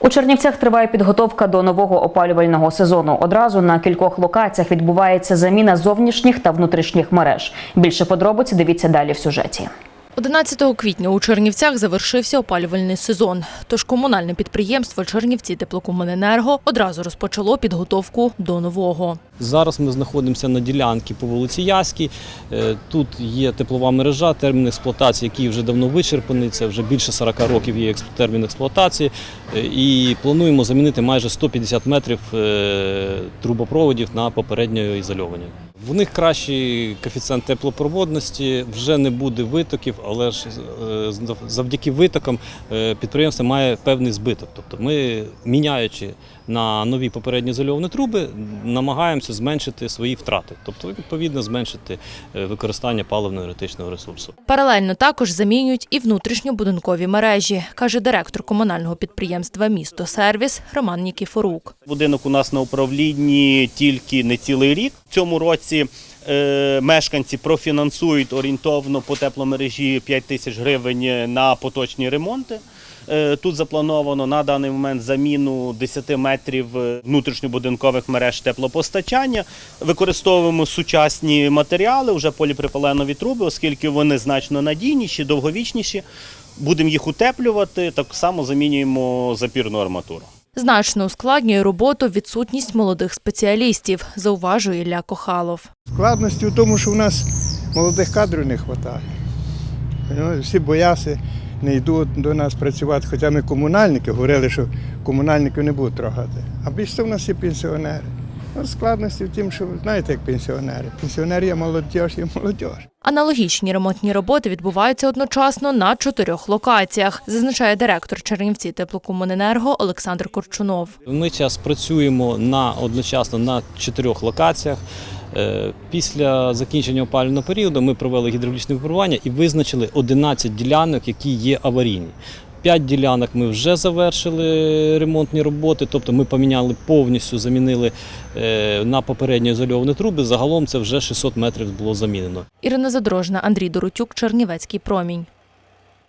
У Чернівцях триває підготовка до нового опалювального сезону. Одразу на кількох локаціях відбувається заміна зовнішніх та внутрішніх мереж. Більше подробиць дивіться далі в сюжеті. 11 квітня у Чернівцях завершився опалювальний сезон. Тож комунальне підприємство Чернівці теплокомуненерго одразу розпочало підготовку до нового. Зараз ми знаходимося на ділянці по вулиці Яській. Е, Тут є теплова мережа, термін експлуатації, який вже давно вичерпаний. Це вже більше 40 років є термін експлуатації. Е, І плануємо замінити майже 150 метрів е, трубопроводів на попередньо ізольовані. В них кращий коефіцієнт теплопроводності, вже не буде витоків, але ж е, завдяки витокам е, підприємство має певний збиток. Тобто ми, міняючи на нові попередні ізольовані труби, намагаємося зменшити свої втрати, тобто відповідно зменшити е, використання паливно-енергетичного ресурсу. Паралельно також замінюють і внутрішньобудинкові мережі, каже директор комунального підприємства Місто Сервіс Роман Нікіфорук. Будинок у нас на управлінні тільки не цілий рік. В цьому році е, мешканці профінансують орієнтовно по тепломережі 5 тисяч гривень на поточні ремонти. Е, Тут заплановано на даний момент заміну 10 метрів е, внутрішньобудинкових мереж теплопостачання. Використовуємо сучасні матеріали, вже поліпропиленові труби, оскільки вони значно надійніші, довговічніші. Будемо їх утеплювати, так само замінюємо запірну арматуру. Значно ускладнює роботу відсутність молодих спеціалістів, зауважує Ілля Кохалов. Складності в тому, що в нас молодих кадрів не вистачає. Всі бояться, не йдуть до нас працювати, хоча ми комунальники говорили, що комунальників не будуть трогати. А більше в нас є пенсіонери. Ну, складності в тім, що знаєте, як пенсіонери. Пенсіонери є молодь, є молодь. Аналогічні ремонтні роботи відбуваються одночасно на чотирьох локаціях, зазначає директор Чернівці теплокомуненерго Олександр Корчунов. Ми зараз працюємо на одночасно на чотирьох локаціях. Е, Після закінчення опалювального періоду ми провели гідравлічне випробування і визначили 11 ділянок, які є аварійні. П'ять ділянок ми вже завершили ремонтні роботи, тобто ми поміняли повністю, замінили е, на попередні ізольовані труби. Загалом це вже 600 метрів було замінено. Ірина Задрожна, Андрій Доротюк, Чернівецький промінь.